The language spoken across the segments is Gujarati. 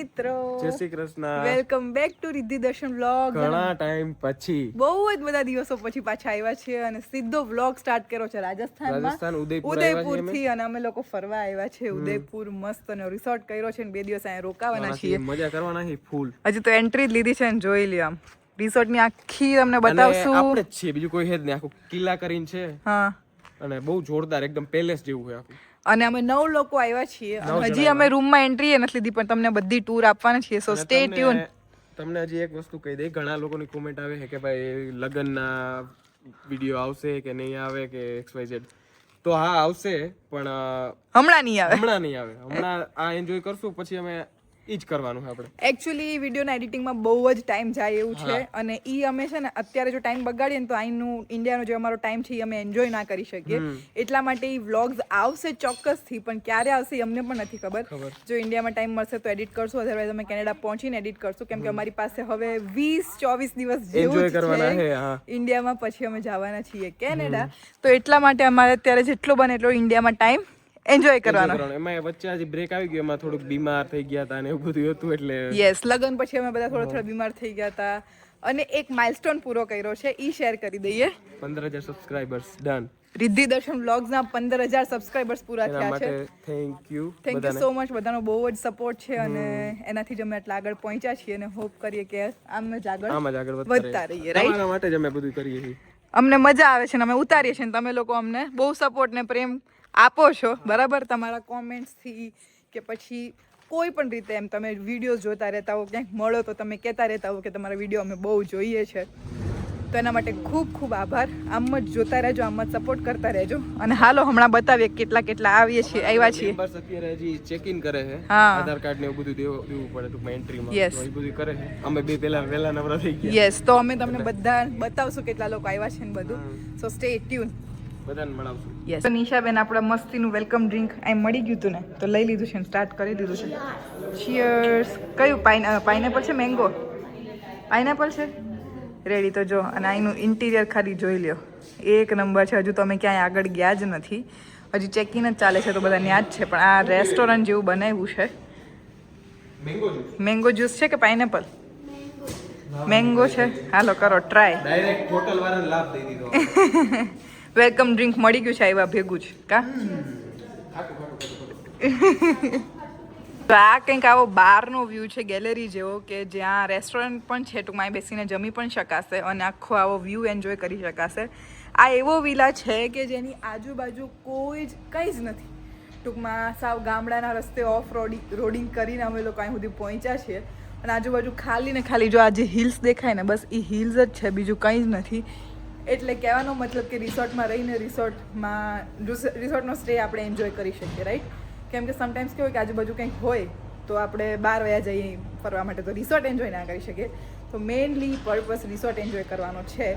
મિત્રો. જય Shri Krishna. Welcome back to Riddhi Darshan vlog ઘણા ટાઈમ પછી. બહુ જ બધા દિવસો પછી પાછા આવ્યા છે અને સીધો વ્લોગ સ્ટાર્ટ કર્યો છે રાજસ્થાનમાં. રાજસ્થાન, ઉદયપુરથી અને અમે લોકો ફરવા આવ્યા છે ઉદયપુર મસ્ત અને રિસોર્ટ કર્યો છે ને બે દિવસ અહીંયા રોકાવાના છીએ. મજા કરવાના છે ફૂલ. હજી તો એન્ટ્રી જ લીધી છે ને જોઈ લ્યો આમ. રિસોર્ટની આખી તમને બતાવશું. આપણે જ છીએ. બીજું કોઈ છે જ નહીં. આખું કિલ્લા કરીને છે. હા. અને બહુ જોરદાર એકદમ પેલેસ જેવું છે આખું. અને અમે નવ લોકો આવ્યા છીએ હજી અમે રૂમમાં એન્ટ્રી નથી લીધી પણ તમને બધી ટૂર આપવાના છીએ. સો સ્ટે ટ્યુન તમને હજી એક વસ્તુ કહી દઈ ઘણા લોકોની કોમેન્ટ આવે છે કે ભાઈ લગ્નના વીડિયો આવશે કે નહીં આવે કે એક્સ વાય ઝેડ તો હા આવશે પણ હમણાં નહીં આવે. હમણાં નહીં આવે. હમણાં આ એન્જોય કરશું પછી અમે ઈ જ કરવાનું છે આપણે. એકચ્યુઅલી વિડીયોના એડિટિંગમાં બહુ જ ટાઈમ જાય એવું છે અને ઈ અમે છે ને અત્યારે જો ટાઈમ બગાડીએ ને તો અહીંનું ઇન્ડિયાનો જે અમારો ટાઈમ છે એ અમે એન્જોય ના કરી શકીએ. એટલા માટે ઈ વ્લોગ્સ આવશે ચોક્કસથી પણ ક્યારે આવશે અમને પણ નથી ખબર. જો ઇન્ડિયામાં ટાઈમ મળશે તો એડિટ કરશું અધરવાઇઝ અમે કેનેડા પહોંચીને એડિટ કરશું. કેમ કે અમારી પાસે હવે વીસ ચોવીસ દિવસ જેવું છે, ઇન્ડિયામાં પછી અમે જવાના છીએ કેનેડા તો એટલા માટે અમારે અત્યારે જેટલો બને એટલો ઇન્ડિયામાં ટાઈમ એન્જોય કરવાનો. એમાં વચ્ચે આજે બ્રેક આવી ગયો એમાં થોડુંક બીમાર થઈ ગયા હતા અને એવું બધું હતું એટલે યસ લગન પછી અમે બધા થોડા થોડા બીમાર થઈ ગયા હતા અને એક માઇલસ્ટોન પૂરો કર્યો છે ઈ શેર કરી દઈએ. પંદર હજાર સબસ્ક્રાઇબર્સ ડન રિદ્ધિ દર્શન વ્લોગ્સના પંદર હજાર સબસ્ક્રાઇબર્સ પૂરા થયા છે. Thank you thank you so much બધાનો બહુ જ સપોર્ટ છે અને એનાથી જ અમે આટલા આગળ પહોંચ્યા છીએ અને હોપ કરીએ કે આમ જ આગળ આમ જ આગળ વધતા રહીએ. રાઈટ તમારા માટે જ અમે બધું કરીએ છીએ. અમને મજા આવે છે અને અમે ઉતારીએ છીએ ને તમે લોકો અમને બહુ સપોર્ટ ને પ્રેમ આપો છો. બરાબર? તમારા કોમેન્ટ્સથી કે પછી કોઈ પણ રીતે એમ તમે વિડીયોઝ જોતા રહેતા હો ક્યાંક મળો તો તમે કહેતા રહેતા હો કે તમારા વીડિયો અમે બહુ જોઈએ છે. તો એના માટે ખૂબ ખૂબ આભાર. આમ જ જોતા રહેજો આમ જ સપોર્ટ કરતા રહેજો. અને હાલો હમણાં બતાવીએ કેટલા કેટલા આવીએ છીએ આવ્યા છીએ. બસ અત્યારે હજી ચેક ઇન કરે છે. હા. આધાર કાર્ડ ને એવું બધું દેવું દેવું પડે ટૂંકમાં એન્ટ્રીમાં એ બધું કરે છે. અમે બે પેલા વહેલા નવરા થઈ ગયા. યસ તો અમે તમને બધા બતાવશું કેટલા લોકો આવ્યા છે ને બધું. સો સ્ટે ટ્યુન બધાને મળાવશું. યસ નિશાબેન આપણા મસ્તીનું વેલકમ ડ્રિંક અહીં મળી ગયું હતું ને તો લઈ લીધું છે ને સ્ટાર્ટ કરી દીધું છે. ચીયર્સ કયું? પાઇન પાઇનેપલ છે મેંગો પાઇનેપલ છે? રેડી તો જો અને અહીંનું ઇન્ટિરિયર ખાલી જોઈ લ્યો. એક નંબર છે હજુ તો અમે ક્યાંય આગળ ગયા જ નથી. હજી ચેકિંગ જ ચાલે છે તો બધા ત્યાં જ છે પણ આ રેસ્ટોરન્ટ જેવું બનાવ્યું છે. મેંગો જ્યુસ મેંગો જ્યુસ છે કે પાઇનેપલ મેંગો છે. હાલો કરો ટ્રાય ડાયરેક્ટ હોટલ વાળાને લાભ દઈ દીધો. વેલકમ ડ્રિંક મળી ગયું છે આવ્યા ભેગું જ. કા? તો આ કંઈક આવો બારનો વ્યૂ છે ગેલેરી જેવો, કે જ્યાં રેસ્ટોરન્ટ પણ છે, ટૂંકમાં બેસીને જમી પણ શકાશે અને આખો આવો વ્યૂ એન્જોય કરી શકાશે. આ એવો વિલા છે કે જેની આજુબાજુ કોઈ જ, કંઈ જ નથી. ટૂંકમાં સાવ ગામડાના રસ્તે ઓફ રોડિંગ રોડિંગ કરીને અમે લોકો અહીં સુધી પહોંચ્યા છીએ. અને આજુબાજુ ખાલી ને ખાલી જો આ જે હિલ્સ દેખાય ને, બસ એ હિલ્સ જ છે, બીજું કંઈ જ નથી. એટલે કહેવાનો મતલબ કે રિસોર્ટમાં રહીને રિસોર્ટમાં રિસોર્ટનો સ્ટે આપણે એન્જોય કરી શકીએ રાઈટ કેમ કે સમટાઈમ્સ કેવું કે આજુબાજુ કંઈક હોય તો આપણે બહાર વયા જઈએ ફરવા માટે તો રિસોર્ટ એન્જોય ના કરી શકીએ. તો મેઇનલી પર્પસ રિસોર્ટ એન્જોય કરવાનો છે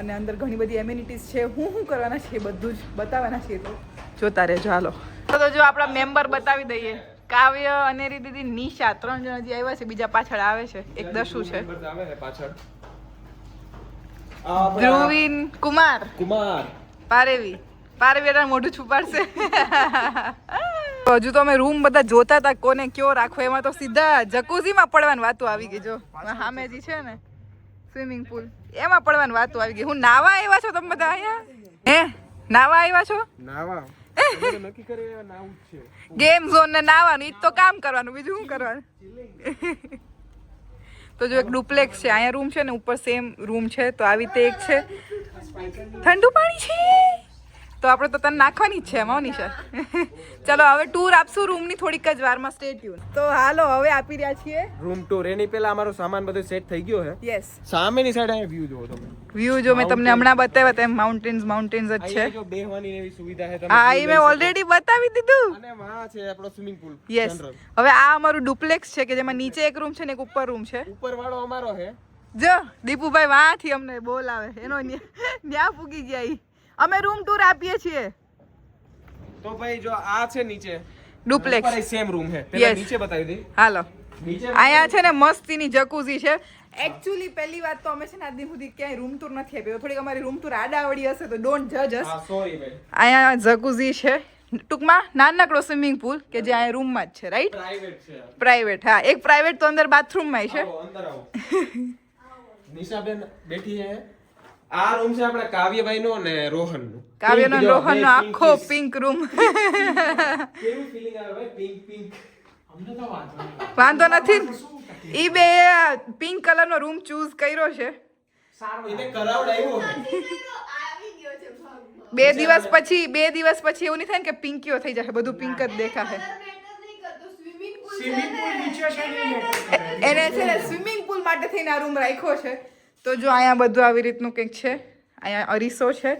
અને અંદર ઘણી બધી એમ્યુનિટીઝ છે. હું શું કરવાના છે બધું જ બતાવવાના છીએ તો. જોતા રહેજો, હાલો. તો જો આપણા મેમ્બર બતાવી દઈએ. કાવ્ય અને દીદી નિશા ત્રણ જણ જે આવ્યા છે, બીજા પાછળ આવે છે. એક દસું છે. છે પાછળ. ધ્રુવીન કુમાર. કુમાર. પારેવી. પારેવી એટલે મોઢું છુપાડશે. હજુ તો અમે રૂમ બધા જોતા હતા કોને કયો રાખો એમાં તો સીધા જકુઝીમાં પડવાની વાતો આવી ગઈ જો. સામે જે છે ને સ્વિમિંગ પુલ. એમાં પડવાની વાતો આવી ગઈ. હું નાવા આવ્યા છો તમે બધા અહીંયા? હે? નાવા આવ્યા છો? નાવા. નક્કી કરી નાવું છે. ગેમ ઝોન ને નાવાનું ઈ જ તો કામ કરવાનું. બીજું શું કરવાનું? તો જો એક ડુપ્લેક્સ છે અહીંયા રૂમ છે ને ઉપર સેમ રૂમ છે તો આવી રીતે એક છે. ઠંડુ પાણી છે. તો આપણે તો તને નાખવાની જ છે એમાં નિશા. ચલો હવે ટૂર આપશું રૂમની થોડીક જ વારમાં સ્ટે ટ્યુન તો હાલો હવે આપી રહ્યા છીએ. રૂમ ટુર એની પહેલા અમારો સામાન બધો સેટ થઈ ગયો છે યસ સામેની સાઈડ અહીંયા વ્યૂ જોવો તમે. વ્યૂ જો મેં તમને હમણાં બતાવ્યા તેમ માઉન્ટેન્સ માઉન્ટેન્સ જ છે. જો બેહવાની એવી સુવિધા છે મેં ઓલરેડી બતાવી દીધું. અને વાહ છે આપણો સ્વિમિંગ પુલ યસ હવે આ અમારું ડુપ્લેક્સ છે કે જેમાં નીચે એક રૂમ છે ને એક ઉપર રૂમ છે. ઉપર વાળો અમારો છે. જો દીપુભાઈ વાથી અમને બોલાવે. એનો ન્યા ન્યા પૂગી ગયા ઈ. અમે રૂમ ટૂર આપીએ છીએ. તો ભાઈ જો આ છે નીચે. ડુપ્લેક્સ સેમ રૂમ છે. પેલા નીચે બતાવી દે. હાલો. અહીંયા છે ને મસ્તીની જકુઝી છે. એકચ્યુઅલી પહેલી વાત તો અમે છે ને આજ સુધી ક્યાંય રૂમ ટૂર નથી આપ્યો. થોડીક અમારી રૂમ ટૂર આડાવડી હશે તો ડોન્ટ જજ અસ સોરી ભાઈ અહીંયા જકુઝી છે. ટૂંકમાં નાનકડો સ્વિમિંગ પુલ કે જે અહીંયા રૂમમાં જ છે રાઈટ પ્રાઇવેટ હા. એક પ્રાઇવેટ તો અંદર બાથરૂમમાં છે. નિશાબેન બેઠી છે આ રૂમ છે આપણા કાવ્યભાઈ નો અને રોહનનું કાવ્યનો રોહનનો આખો પિંક રૂમ કેવું ફીલિંગ આવે ભાઈ? પિંક પિંક વાંધો નથી. ઈ બે પિંક કલરનો રૂમ ચૂઝ કર્યો છે. બે દિવસ પછી બે દિવસ પછી એવું નહીં થાય ને કે પિંકીઓ થઈ જશે બધું પિંક જ દેખાશે. એને છે ને સ્વિમિંગ પુલ માટે થઈને આ રૂમ રાખ્યો છે. તો જો અહીંયા બધું આવી રીતનું કંઈક છે અહીંયા અરીસો છે.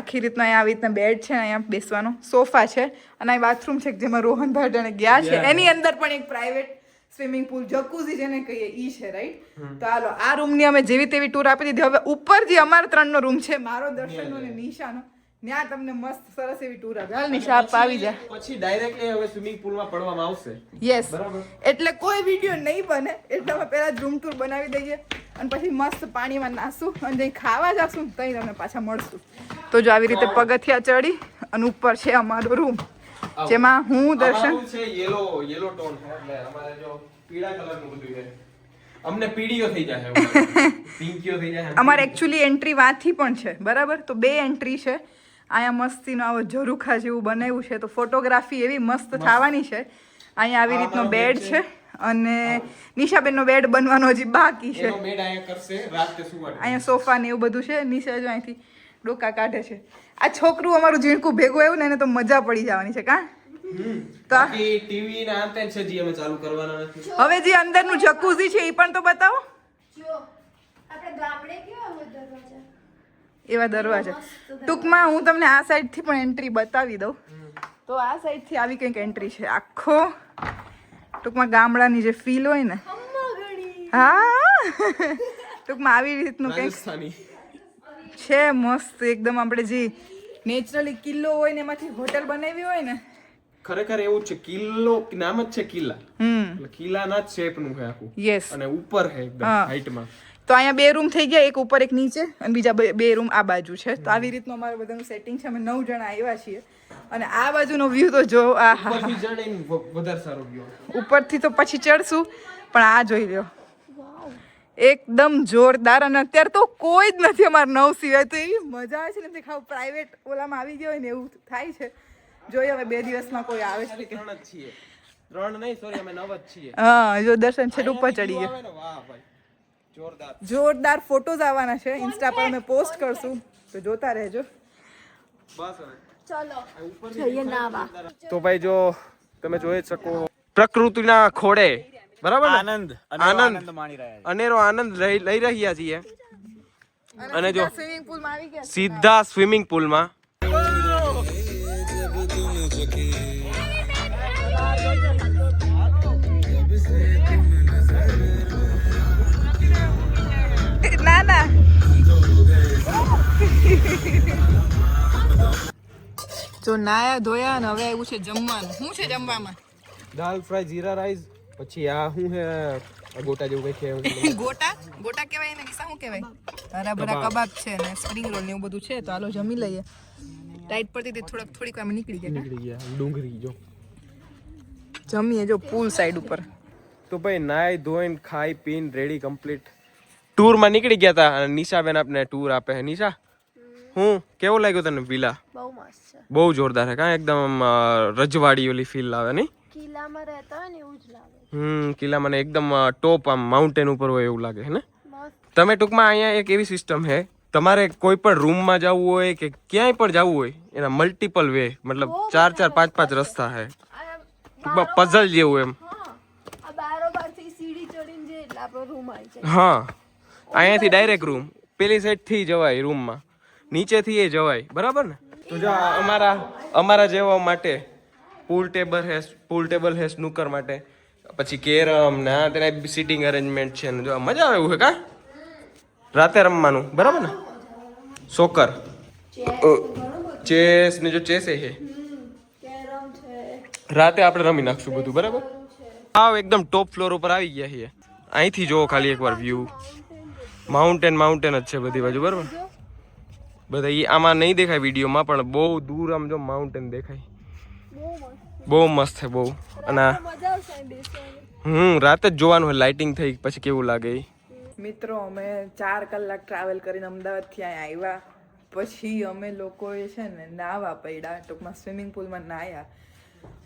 આખી રીતના અહીંયા આવી રીતના બેડ છે અહીંયા બેસવાનો. સોફા છે અને અહીં બાથરૂમ છે કે જેમાં રોહન અટાણે ગયા છે. એની અંદર પણ એક પ્રાઇવેટ સ્વિમિંગ પુલ જકુઝી જેને કહીએ ઈ છે રાઈટ તો હાલો આ રૂમની અમે જેવી તેવી ટૂર આપી દીધી. હવે ઉપર જે અમારા ત્રણનો રૂમ છે મારો દર્શનનો અને નિશાનો ત્યાં તમને મસ્ત સરસ એવી ટૂર આવે હાલ નિશા આપ આવી જા. પછી ડાયરેક્ટલી હવે સ્વિમિંગ પુલમાં પડવામાં આવશે. યસ બરાબર. એટલે કોઈ વીડિયો નહીં બને. એટલે અમે પહેલા રૂમ ટૂર બનાવી દઈએ. અને પછી મસ્ત પાણીમાં નાસું અને જઈ ખાવા જાશું. તઈ તમને પાછા મળશું. તો જો આવી રીતે પગથિયા ચડી અને ઉપર છે અમારો રૂમ જેમાં હું દર્શન છે યેલો યેલો ટોન છે એટલે અમારે જો પીળા કલરનું બધું છે. અમને પીડીઓ થઈ જાય પિંકીઓ થઈ જાય અમારે એકચ્યુઅલી એન્ટ્રી વાથી પણ છે બરાબર? તો બે એન્ટ્રી છે. અહીંયા મસ્તીનો આવો ઝરૂખા જેવું બનાવ્યું છે તો ફોટોગ્રાફી એવી મસ્ત થવાની છે. અહીંયા આવી રીતનો બેડ છે અને નિશાબેનનો બેડ બનવાનો હજી બાકી છે. અહીંયા સોફા ને એવું બધું છે નિશા જો અહીંથી ડોકા કાઢે છે. આ છોકરું અમારું ઝીણકું ભેગું આવ્યું ને એને તો મજા પડી જવાની છે કા? તો ટીવી ના અંતે છે જી અમે ચાલુ કરવાના નથી. હવે જે અંદરનું જકુઝી છે એ પણ તો બતાવો. જો આપણે ગામડે કેવા હોય દરવાજા? એવા દરવાજા. ટૂંકમાં હું તમને આ સાઈડથી પણ એન્ટ્રી બતાવી દઉં. તો આ સાઈડથી આવી કંઈક એન્ટ્રી છે. આખો ટૂંકમાં ગામડાની જે ફીલ હોય ને. હા. ટૂંકમાં આવી રીતનું કંઈક છે મસ્ત એકદમ આપણે જે નેચરલી કિલ્લો હોય ને એમાંથી હોટલ બનાવી હોય ને. ખરેખર એવું છે કિલ્લો નામ જ છે કિલ્લા. એટલે કિલ્લાના જ શેપનું છે આખું. યસ અને ઉપર છે એકદમ. હાઈટમાં. તો અહીંયા બે રૂમ થઈ ગયા એક ઉપર એક નીચે અને બીજા બે- રૂમ આ બાજુ છે. તો આવી રીતનું અમારું બધાનું સેટિંગ છે અમે નવ જણા આવ્યા છીએ. અને આ બાજુનો વ્યૂ તો જો આ ઉપરથી તો પછી ચડશું પણ આ જોઈ લ્યો. એકદમ જોરદાર અને અત્યારે તો કોઈ જ નથી અમારા નવ સિવાય તો એવી મજા આવે છે ને દેખાવ પ્રાઇવેટ ઓલામાં આવી ગયો હોય ને એવું થાય છે. જોઈએ હવે બે દિવસમાં કોઈ આવે છે કે ત્રણ જ છીએ. ત્રણ નહીં સોરી અમે નવ જ છીએ. હા જો દર્શન છે ઉપર ચડી ગયો વાહ ભાઈ જોરદાર. જોરદાર ફોટોઝ આવવાના છે. ઇન્સ્ટા પર અમે પોસ્ટ કરશું. તો જોતા રહેજો. બસ હવે. ચલો. જઈએ નાવા. તો ભાઈ જો તમે જોઈ જ શકો પ્રકૃતિના ખોડે બરાબર આનંદ આનંદ. આનંદ માણી રહ્યા અનેરો આનંદ લઈ રહ્યા છીએ. અને જો સ્વિમિંગ પુલમાં આવી ગયા સીધા સ્વિમિંગ પુલમાં ના ના. જો નાયા ધોયા ને હવે આવ્યું છે જમવાનું. શું છે જમવામાં? દાલ ફ્રાય જીરા રાઈસ પછી આ શું છે? ગોટા જેવું કઈ છે? ગોટા? ગોટા કહેવાય એને વિસા શું કહેવાય? હરા ભરા કબાબ છે ને સ્પ્રિંગ રોલ ને એવું બધું છે તો હાલો જમી લઈએ. ટાઈટ પડતી હતી થોડાક થોડીક વાર નીકળી ગયા નીકળી ગયા ડુંગરી જો. જમીએ જો પુલ સાઈડ ઉપર. તો ભાઈ નાઈ ધોઈને ખાઈ પીને રેડી કમ્પ્લીટ ટૂરમાં નીકળી ગયા હતા અને નિશાબેન આપને ટૂર આપે છે. નિશા હું? કેવો લાગ્યો તને વિલા બહુ મસ્ત છે. બહુ જોરદાર છે. કાં એકદમ રજવાડી ઓલી ફીલ આવે નહીં? કિલ્લામાં રહેતા હોય ને એવું જ લાગે. હમ કિલ્લા મને એકદમ ટોપ આમ માઉન્ટેન ઉપર હોય એવું લાગે ને? તમે ટૂંકમાં અહીંયા એક એવી સિસ્ટમ છે તમારે કોઈ પણ રૂમમાં જવું હોય કે ક્યાંય પણ જવું હોય એના મલ્ટિપલ વે મતલબ ચાર ચાર પાંચ પાંચ રસ્તા છે. ટૂંકમાં પઝલ જેવું એમ. હા અહીંયાથી ડાયરેક્ટ રૂમ પેલી સાઈડથી જવાય રૂમમાં નીચેથી એ જવાય બરાબર ને? તો જો અમારા અમારા જેવા માટે પૂલ ટેબલ હે પૂલ ટેબલ હે સ્નૂકર માટે. પછી કેરમ ને આ તેના સિટિંગ અરેન્જમેન્ટ છે ને જો મજા આવે એવું છે કા રાતે રમવાનું બરાબર ને? સોકર ચેસ ને જો ચેસ છે. છે. રાતે આપણે રમી નાખશું બધું બરાબર? હા એકદમ ટોપ ફ્લોર ઉપર આવી ગયા છીએ. અહીંથી જોવો ખાલી એકવાર વ્યૂ માઉન્ટેન માઉન્ટેન જ છે બધી બાજુ બરાબર? બધા એ આમાં નહીં દેખાય વિડીયોમાં પણ બહુ દૂર આમ જો માઉન્ટેન દેખાય. બહુ મસ્ત છે, બહુ. અને હમ, રાતે જ જોવાનું હોય લાઇટિંગ થઈ પછી કેવું લાગે મિત્રો, અમે ચાર કલાક ટ્રાવેલ કરીને અમદાવાદથી અહીંયા આવ્યા. પછી અમે લોકોએ છે ને નાવા પડ્યા, ટૂંકમાં સ્વિમિંગ પુલમાં નાહ્યા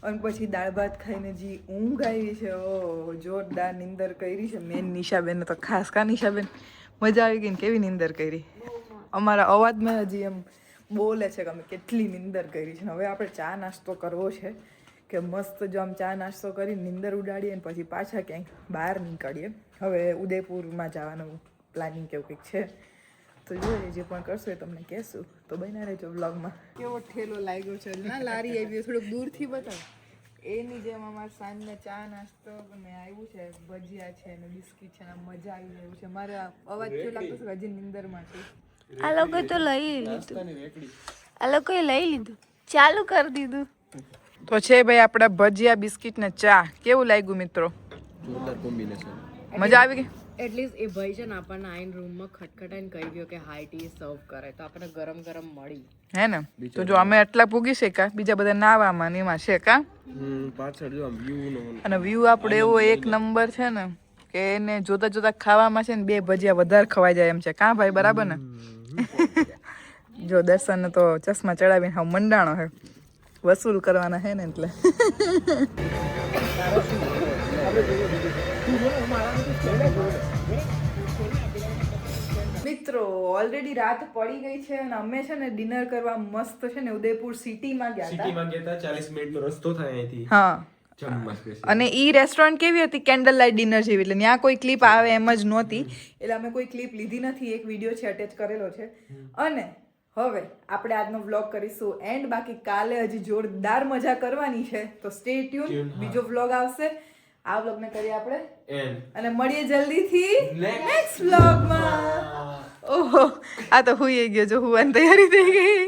અને પછી દાળ ભાત ખાઈને જે ઊંઘ આવી છે, ઓ, જોરદાર નિંદર કરી છે. મેન નિશાબેન તો ખાસ કા નિશાબેન? મજા આવી ગઈ ને કેવી નિંદર કરી? અમારા અવાજમાં હજી એમ બોલે છે કે અમે કેટલી નિંદર કરી છે. હવે આપણે ચા નાસ્તો કરવો છે. કે મસ્ત જો આમ ચા નાસ્તો કરી નીંદર ઉડાડીએ ને પછી પાછા ક્યાંક બહાર નીકળીએ. હવે ઉદયપુરમાં જવાનું પ્લાનિંગ કેવું કંઈક છે. તો જોઈએ જે પણ કરશો એ તમને કહેશું. તો બન્યા રહેજો બ્લોગમાં કેવો ઠેલો લાગ્યો છે. ના લારી આવી થોડુંક દૂરથી બતાવ. એની જેમ અમારે સાંજને ચા નાસ્તો ને આવ્યું છે ભજીયા છે ને બિસ્કિટ છે ને આમ મજા આવી જાય છે. મારે આ અવાજ કેવું લાગતો છે હજી નિંદરમાં છું. આ લોકોએ તો લઈ લીધું. આ લોકોએ લઈ લીધું. ચાલુ કરી દીધું. તો છે ભાઈ આપણા ભજીયા બિસ્કિટ ને ચા. કેવું લાગ્યું મિત્રો? મજા આવી ગઈ? એટલીસ્ટ એ ભાઈ છે ને આપણને આઈન રૂમમાં ખટખટાઈને કહી ગયો કે હાઈ ટી સર્વ કરે. તો આપણને ગરમ ગરમ મળી. હે ને? તો જો અમે આટલા પૂગી શક્યા બીજા બધા નાવામાં ને એમાં છે કા? પાછળ જો વ્યૂ નો અને વ્યૂ આપણો એવો એક નંબર છે ને કે એને જોતા જોતા ખાવામાં છે ને બે ભજીયા વધારે ખવાઈ જાય એમ છે. કા ભાઈ બરાબર ને? જો દર્શન તો ચશ્મા ચડાવીને હા મંડાણો હે વસૂલ કરવાના હે ને એટલે. મિત્રો ઓલરેડી રાત પડી ગઈ છે અને અમે છે ને ડિનર કરવા મસ્ત છે ને ઉદયપુર સિટીમાં ગયા હતા. સિટીમાં ગયા હતા ચાલીસ મિનિટ નો રસ્તો થાય અહીંથી. હા. અને ઈ રેસ્ટોરન્ટ કેવી હતી? કેન્ડલ લાઇટ ડિનર જેવી. એટલે ત્યાં કોઈ ક્લિપ આવે એમ જ નહોતી. એટલે અમે કોઈ ક્લિપ લીધી નથી એક વીડિયો છે અટેચ કરેલો છે. અને હવે આપણે આજનો વ્લોગ કરીશું એન્ડ બાકી કાલે હજી જોરદાર મજા કરવાની છે. તો સ્ટે ટ્યુન બીજો વ્લોગ આવશે. આ વ્લોગને કરીએ આપણે. અને મળીએ જલ્દીથી નેક્સ્ટ વ્લોગમાં ઓહો આ તો હુઈ ગયો જો હુવાની તૈયારી થઈ ગઈ.